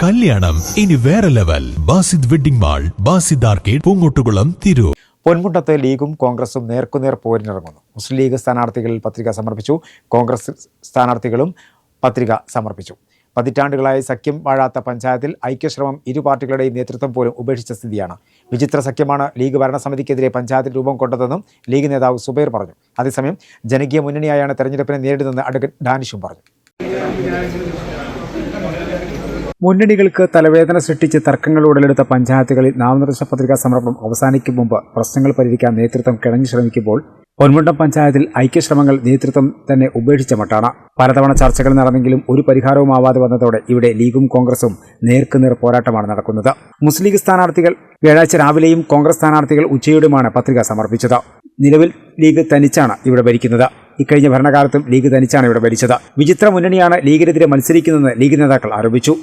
കല്യാണം. ഇനി വേറെ level. Basid wedding mall Basid arcade Poongottukulam തിരു പൊൻമുട്ടത്ത് ലീഗും കോൺഗ്രസും നേർക്കുനേർ പോരിനിറങ്ങുന്നു. മുസ്ലിം ലീഗ് സ്ഥാനാർത്ഥികൾ പത്രിക സമർപ്പിച്ചു. കോൺഗ്രസ് സ്ഥാനാർത്ഥികളും പത്രിക സമർപ്പിച്ചു. പതിറ്റാണ്ടുകളായി സഖ്യം വാഴാത്ത പഞ്ചായത്തിൽ ഐക്യശ്രമം ഇരു പാർട്ടികളുടെയും നേതൃത്വം പോലും ഉപേക്ഷിച്ച സ്ഥിതിയാണ്. വിചിത്ര സഖ്യമാണ് ലീഗ് ഭരണസമിതിക്കെതിരെ പഞ്ചായത്തിൽ രൂപം കൊണ്ടതെന്നും ലീഗ് നേതാവ് സുബൈർ പറഞ്ഞു. അതേസമയം ജനകീയ മുന്നണിയായാണ് തെരഞ്ഞെടുപ്പിനെ നേരിടുന്നതെന്ന് അഡ്വക്കേറ്റ് ഡാനിഷും പറഞ്ഞു. മുന്നണികൾക്ക് തലവേദന സൃഷ്ടിച്ച് തർക്കങ്ങൾ ഉടലെടുത്ത പഞ്ചായത്തുകളിൽ നാമനിർദ്ദേശ പത്രികാ സമർപ്പണം അവസാനിക്കും മുമ്പ് പ്രശ്നങ്ങൾ പരിഹരിക്കാൻ നേതൃത്വം കിണഞ്ഞു ശ്രമിക്കുമ്പോൾ പൊന്മുണ്ടം പഞ്ചായത്തിൽ ഐക്യശ്രമങ്ങൾ നേതൃത്വം തന്നെ ഉപേക്ഷിച്ച മട്ടാണ്. പലതവണ ചർച്ചകൾ നടന്നെങ്കിലും ഒരു പരിഹാരവും ആവാതെ വന്നതോടെ ഇവിടെ ലീഗും കോൺഗ്രസും നേർക്കുനേർ പോരാട്ടമാണ് നടക്കുന്നത്. മുസ്ലിം ലീഗ് സ്ഥാനാർത്ഥികൾ വ്യാഴാഴ്ച രാവിലെയും കോൺഗ്രസ് സ്ഥാനാർത്ഥികൾ ഉച്ചയോടുമാണ് പത്രിക സമർപ്പിച്ചത്. നിലവിൽ ലീഗ് തനിച്ചാണ് ഇവിടെ ഭരിക്കുന്നത്. ഇക്കഴിഞ്ഞ ഭരണകാലത്തും ലീഗ് തനിച്ചാണ് ഇവിടെ ഭരിച്ചത്. വിചിത്ര മുന്നണിയാണ് ലീഗിനെതിരെ മത്സരിക്കുന്നതെന്ന് ലീഗ് നേതാക്കൾ ആരോപിച്ചു.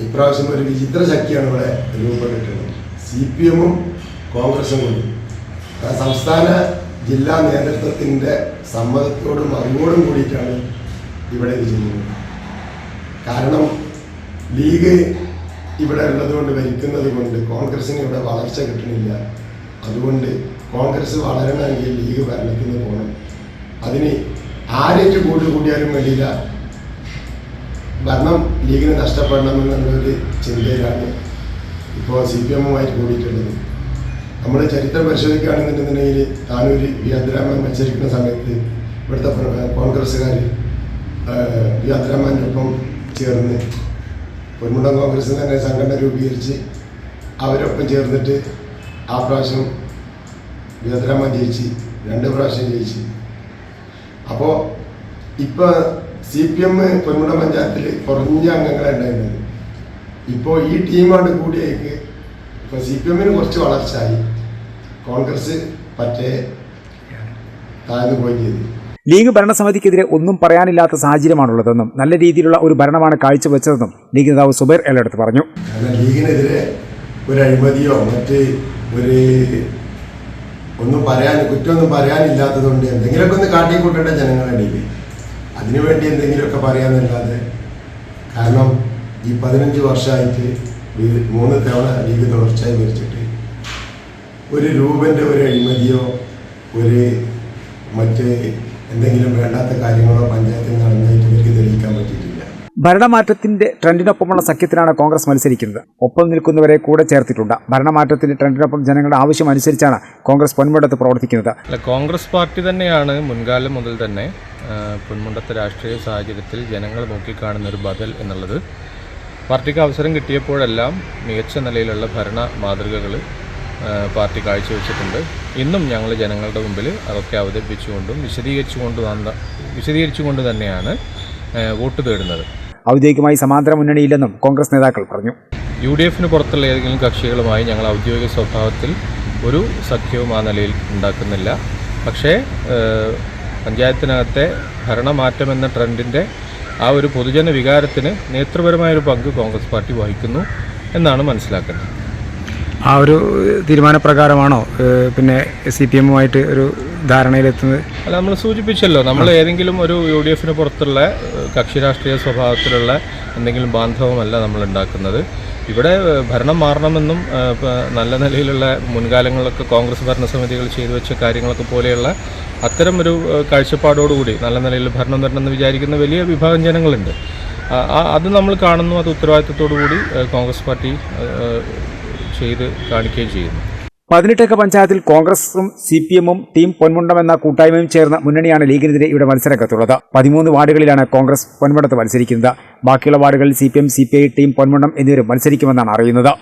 ഇപ്രാവശ്യം ഒരു വിചിത്ര ശക്തിയാണ് ഇവിടെ രൂപപ്പെട്ടിട്ടുള്ളത്. സി പി എമ്മും കോൺഗ്രസും കൂടി. സംസ്ഥാന ജില്ലാ നേതൃത്വത്തിന്റെ സമ്മതത്തോടും അറിവോടും കൂടിയിട്ടാണ് ഇവിടെ ചെയ്യുന്നത്. കാരണം ലീഗ് ഇവിടെ ഉള്ളതുകൊണ്ട് ഭരിക്കുന്നത് കൊണ്ട് കോൺഗ്രസിന് ഇവിടെ വളർച്ച കിട്ടണില്ല. അതുകൊണ്ട് കോൺഗ്രസ് വളരണമെങ്കിൽ ലീഗ് ഭരണത്തിൽ നിന്ന് പോകണം. അതിന് ആരേറ്റ് കൂട്ടുകൂടിയാലും കൂടിയാലും വേണ്ടിയില്ല. ഭരണം ലീഗിന് നഷ്ടപ്പെടണമെന്നുള്ളൊരു ചിന്തയിലാണ് ഇപ്പോൾ സി പി എമ്മുമായിട്ട് കൂടിയിട്ടുള്ളത്. നമ്മൾ ചരിത്രം പരിശോധിക്കുകയാണെന്നുണ്ടെന്നുണ്ടെങ്കിൽ താനൂര് വി അബ്ദുറഹ്മാൻ മത്സരിക്കുന്ന സമയത്ത് ഇവിടുത്തെ കോൺഗ്രസ്സുകാർ വി അബ്ദുറഹ്മാന്റെ ഒപ്പം ചേർന്ന് പൊന്മുണ്ടം കോൺഗ്രസ് തന്നെ സംഘടന രൂപീകരിച്ച് അവരൊപ്പം ചേർന്നിട്ട് ആ പ്രാവശ്യം വി അബ്ദുറഹ്മാൻ ജയിച്ച് രണ്ട് പ്രാവശ്യം ജയിച്ച്. അപ്പോൾ ഇപ്പോൾ സി പി എം പൊന്മുട പഞ്ചായത്തിൽ കുറഞ്ഞ അംഗങ്ങളാണ് ഉണ്ടായിരുന്നത്. ഇപ്പോൾ ഈ ടീമാണ് കൂടിയേക്ക് ഇപ്പോൾ സി പി എമ്മിന് കുറച്ച് വളർച്ചയായി കോൺഗ്രസ് പറ്റേ താഴ്ന്നു പോയി ചെയ്തു. ലീഗ് ഭരണസമിതിക്കെതിരെ ഒന്നും പറയാനില്ലാത്ത സാഹചര്യമാണുള്ളതെന്നും നല്ല രീതിയിലുള്ള ഒരു ഭരണമാണ് കാഴ്ചവെച്ചതെന്നും ലീഗ് നേതാവ് സുബൈർ എല്ലടുത്ത് പറഞ്ഞു. ലീഗിനെതിരെ ഒരു അഴിമതിയോ മറ്റ് ഒരു ഒന്നും പറയാൻ കുറ്റമൊന്നും പറയാനില്ലാത്തതുകൊണ്ട് എന്തെങ്കിലുമൊക്കെ ഒന്ന് കാട്ടിക്കൂട്ടേണ്ട ജനങ്ങളുടെ ഇടയിൽ അതിനുവേണ്ടി എന്തെങ്കിലുമൊക്കെ പറയാമെന്നല്ലാതെ കാരണം ഈ പതിനഞ്ച് വർഷമായിട്ട് മൂന്ന് തവണ ലീഗ് തുടർച്ചയായി ഭരിച്ചിട്ട് ഒരു രൂപന്റെ ഒരു അഴിമതിയോ ഒരു മറ്റ് എന്തെങ്കിലും വേണ്ടാത്ത കാര്യങ്ങളോ പഞ്ചായത്തിൽ നടന്നിട്ട് ഭരണമാറ്റത്തിന്റെ ട്രെൻഡിനൊപ്പമുള്ള സഖ്യത്തിലാണ് കോൺഗ്രസ് മത്സരിക്കുന്നത്. ഒപ്പം നിൽക്കുന്നവരെ കൂടെ ചേർത്തിട്ടുണ്ട്. ഭരണമാറ്റത്തിന്റെ ട്രെൻഡിനൊപ്പം ജനങ്ങളുടെ ആവശ്യം അനുസരിച്ചാണ് കോൺഗ്രസ് പൊന്മുടത്ത് പ്രവർത്തിക്കുന്നത്. കോൺഗ്രസ് പാർട്ടി തന്നെയാണ് മുൻകാലം മുതൽ തന്നെ പൊന്മുണ്ടത്തെ രാഷ്ട്രീയ സാഹചര്യത്തിൽ ജനങ്ങൾ നോക്കിക്കാണുന്ന ഒരു ബദൽ എന്നുള്ളത്. പാർട്ടിക്ക് അവസരം കിട്ടിയപ്പോഴെല്ലാം മികച്ച നിലയിലുള്ള ഭരണ മാതൃകകൾ പാർട്ടി കാഴ്ചവെച്ചിട്ടുണ്ട്. ഇന്നും ഞങ്ങൾ ജനങ്ങളുടെ മുമ്പിൽ അതൊക്കെ അവതരിപ്പിച്ചുകൊണ്ടും വിശദീകരിച്ചുകൊണ്ട് വിശദീകരിച്ചുകൊണ്ട് തന്നെയാണ് വോട്ട് തേടുന്നത്. ഔദ്യോഗികമായി സമാന്തര മുന്നണിയില്ലെന്നും കോൺഗ്രസ് നേതാക്കൾ പറഞ്ഞു. യു ഡി എഫിന് പുറത്തുള്ള ഏതെങ്കിലും കക്ഷികളുമായി ഞങ്ങൾ ഔദ്യോഗിക സ്വഭാവത്തിൽ ഒരു സഖ്യവും ആ നിലയിൽ ഉണ്ടാക്കുന്നില്ല. പക്ഷേ പഞ്ചായത്തിനകത്തെ ഭരണമാറ്റം എന്ന ട്രെൻഡിന്റെ ആ ഒരു പൊതുജന വികാരത്തിന് നേതൃപരമായൊരു പങ്ക് കോൺഗ്രസ് പാർട്ടി വഹിക്കുന്നു എന്നാണ് മനസ്സിലാക്കേണ്ടത് ആ ഒരു തീരുമാനപ്രകാരമാണോ? പിന്നെ സി പി എമ്മുമായിട്ട് ഒരു ധാരണയിലെത്തുന്നത്. അല്ല നമ്മൾ സൂചിപ്പിച്ചല്ലോ നമ്മൾ ഏതെങ്കിലും ഒരു യു ഡി എഫിന് പുറത്തുള്ള കക്ഷി രാഷ്ട്രീയ സ്വഭാവത്തിലുള്ള എന്തെങ്കിലും ബാന്ധവമല്ല നമ്മൾ ഉണ്ടാക്കുന്നത്. ഇവിടെ ഭരണം മാറണമെന്നും നല്ല നിലയിലുള്ള മുൻകാലങ്ങളിലൊക്കെ കോൺഗ്രസ് ഭരണസമിതികൾ ചെയ്തു വെച്ച കാര്യങ്ങളൊക്കെ പോലെയുള്ള അത്തരം ഒരു കാഴ്ചപ്പാടോടുകൂടി നല്ല നിലയിൽ ഭരണം വരണമെന്ന് വിചാരിക്കുന്ന വലിയ വിഭാഗം ജനങ്ങളുണ്ട്. അത് നമ്മൾ കാണുന്നു അത് ഉത്തരവാദിത്തത്തോടു കൂടി കോൺഗ്രസ് പാർട്ടി ചെയ്ത് കാണിക്കുകയും ചെയ്യുന്നു. പതിനെട്ടക്ക പഞ്ചായത്തിൽ കോൺഗ്രസും സി പി എമ്മും ടീം പൊന്മുണ്ടം എന്ന കൂട്ടായ്മയും ചേർന്ന മുന്നണിയാണ് ലീഗിനെതിരെ ഇവിടെ മത്സരരംഗത്തുള്ളത് പതിമൂന്ന് വാർഡുകളിലാണ് കോൺഗ്രസ് പൊന്മുണ്ടത്ത് മത്സരിക്കുന്നത്. ബാക്കിയുള്ള വാർഡുകളിൽ C P M C P I team Ponmundam എന്നിവരും മത്സരിക്കുമെന്നാണ് അറിയുന്നത്.